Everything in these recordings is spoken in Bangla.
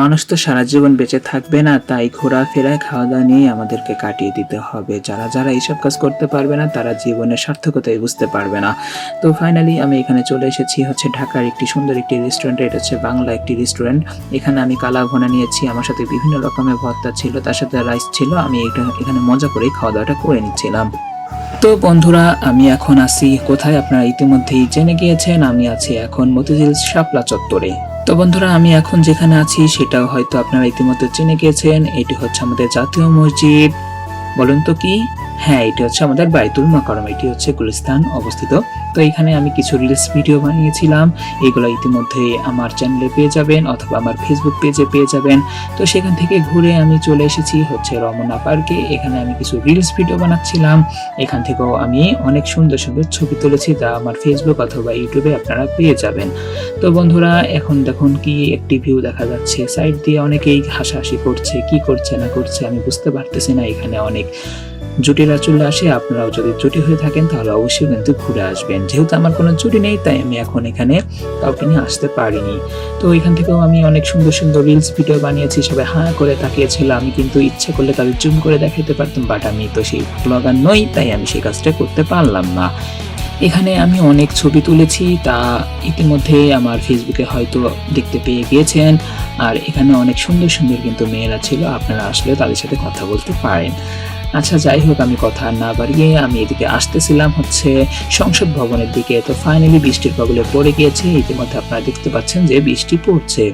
মানুষ তো সারা জীবন বেঁচে থাকবে না, তাই ঘোরাফেরা খাওয়া দাওয়া নিয়ে আমাদেরকে কাটিয়ে দিতে হবে। যারা যারা এইসব কাজ করতে পারবে না, তারা জীবনের সার্থকতাই বুঝতে পারবে না। তো ফাইনালি আমি এখানে চলে এসেছি হচ্ছে ঢাকার একটি সুন্দর একটি রেস্টুরেন্ট এটা হচ্ছে বাংলা একটি রেস্টুরেন্ট এখানে আমি কালা ভোনা নিয়েছি, আমার সাথে বিভিন্ন রকমের ভর্তা ছিল, তার সাথে রাইস ছিল, আমি এটা, এখানে মজা করেই খাওয়া দাওয়াটা করে নিচ্ছিলাম। তো বন্ধুরা, আমি এখন আছি, কোথায় আপনারা ইতিমধ্যেই জেনে গিয়েছেন, আমি আছি এখন মতিঝিল শাপলা চত্বরে। তো বন্ধুরা, আমি এখন যেখানে আছি সেটাও হয়তো আপনারা ইতিমধ্যে চিনে গিয়েছেন এটি হচ্ছে আমাদের জাতীয় মসজিদ। বলুন তো কি? হ্যাঁ এটি হচ্ছে আমাদের বাইতুল মাকারম। এটি হচ্ছে গুলিস্তান অবস্থিত তো এখানে আমি কিছু রিলস ভিডিও বানিয়েছিলাম। এগুলো ইতিমধ্যে আমার চ্যানেলে পেয়ে যাবেন অথবা আমার ফেসবুক পেজে পেয়ে যাবেন। তো সেখান থেকে ঘুরে আমি চলে এসেছি হচ্ছে রমনা পার্কে এখানে আমি কিছু রিলস ভিডিও বানাচ্ছিলাম। এখান থেকেও আমি অনেক সুন্দর সুন্দর ছবি তুলেছি যা আমার ফেসবুক অথবা ইউটিউবে আপনারা পেয়ে যাবেন। তো বন্ধুরা, এখন দেখুন কি একটি ভিউ দেখা যাচ্ছে। সাইড দিয়ে অনেকেই হাসাহাসি করছে, কি করছে না করছে আমি বুঝতে পারতেছি না। এখানে অনেক জুটিরা চলে আসে, আপনারাও যদি জুটি হয়ে থাকেন, তাহলে অবশ্যই কিন্তু ঘুরে আসবেন। যেহেতু আমার কোনো জুটি নেই, তাই আমি এখন এখানে কাউকে নিয়ে আসতে পারিনি। তো এখান থেকেও আমি অনেক সুন্দর সুন্দর রিলস ভিডিও বানিয়েছি, সবাই হাঁ করে তাকিয়েছিল। আমি কিন্তু ইচ্ছে করলে তাদের জুম করে দেখাতে পারতাম বাট আমি তো সেই ব্লগার নই, তাই আমি সেই কাজটা করতে পারলাম না। এখানে আমি অনেক ছবি তুলেছি, তা ইতিমধ্যে আমার ফেসবুকে হয়তো দেখতে পেয়ে গিয়েছেন। আর এখানে অনেক সুন্দর সুন্দর কিন্তু মেয়েরা ছিল, আপনারা আসলে তাদের সাথে কথা বলতে পারেন। আচ্ছা যাই হোক, আমি কথা না বাড়িয়ে আমি এদিকে আসতেছিলাম হচ্ছে সংসদ ভবনের দিকে। তো ফাইনালি বৃষ্টির কবলে পড়ে গিয়েছে। ইতিমধ্যে আপনারা দেখতে পাচ্ছেন যে বৃষ্টি পড়ছে।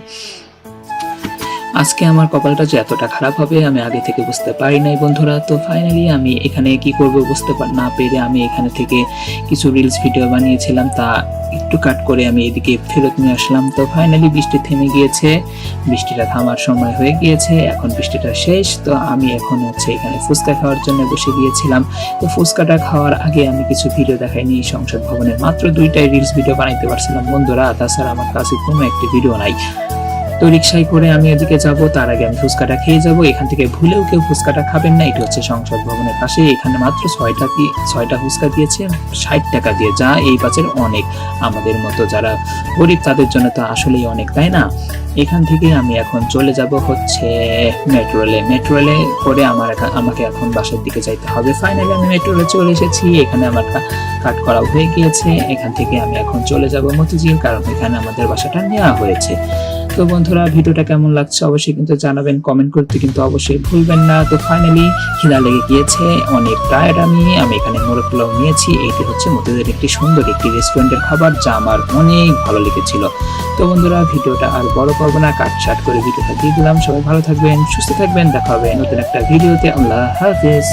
আজকে আমার কপালটা যে এতটা খারাপ হবে আমি আগে থেকে বুঝতে পারি নাই, বন্ধুরা। তো ফাইনালি আমি এখানে কি করব বুঝতে না পেরে আমি এখানে থেকে কিছু রিলস ভিডিও বানিয়েছিলাম, তা একটু কাট করে আমি এদিকে ফেরত নিয়ে আসলাম। তো ফাইনালি বৃষ্টি থেমে গিয়েছে, বৃষ্টিটা থামার সময় হয়ে গিয়েছে, এখন বৃষ্টিটা শেষ। তো আমি এখন হচ্ছে এখানে ফুচকা খাওয়ার জন্য বসে গিয়েছিলাম। তো ফুচকাটা খাওয়ার আগে আমি কিছু ভিডিও দেখাইনি, সংসদ ভবনের মাত্র দুইটাই রিলস ভিডিও বানাইতে পারছিলাম, বন্ধুরা। তাছাড়া আমার কাছে কোনো একটি ভিডিও নাই। তো রিক্সায় করে আমি এদিকে যাব, তার আগে আমি ফুচকাটা খেয়ে যাব। এখান থেকে ভুলেও কেউ ফুচকাটা খাবেন না। এটি হচ্ছে সংসদ ভবনের পাশে। এখানে মাত্র ছয়টা কি, ছয়টা ফুচকা দিয়েছে, ষাট টাকা দিয়ে, যা এই বাজার অনেক। আমাদের মতো যারা গরিব, তাদের জন্য তো আসলেই অনেক, তাই না? এখান থেকে আমি এখন চলে যাব হচ্ছে মেট্রো রেলে মেট্রো রেলে করে আমার আমাকে এখন বাসার দিকে যাইতে হবে। ফাইনালি আমি মেট্রো রেলে চলে এসেছি। এখানে আমার কাট করা হয়ে গিয়েছে। এখান থেকে আমি এখন চলে যাব মতিঝিল, কারণ এখানে আমাদের বাসাটা নেওয়া হয়েছে। তো বন্ধুরা, ভিডিওটা কেমন লাগছে অবশ্যই কিন্তু জানাবেন কমেন্ট করতে কিন্তু অবশ্যই ভুলবেন না। তো ফাইনালি খিদা লেগে গিয়েছে, অনেক টায়ার্ড আমি আমি এখানে মোরগ পোলাও নিয়েছি, এটি হচ্ছে মতিদের একটি সুন্দর একটি রেস্টুরেন্টের খাবার যা আমার অনেক ভালো লেগেছিল। তো বন্ধুরা, ভিডিওটা আর বড় করব না কাট শাট করে ভিডিওটা দিয়ে দিলাম। সবাই ভালো থাকবেন, সুস্থ থাকবেন, দেখা হবে নতুন একটা ভিডিওতে। আল্লাহ হাফিজ।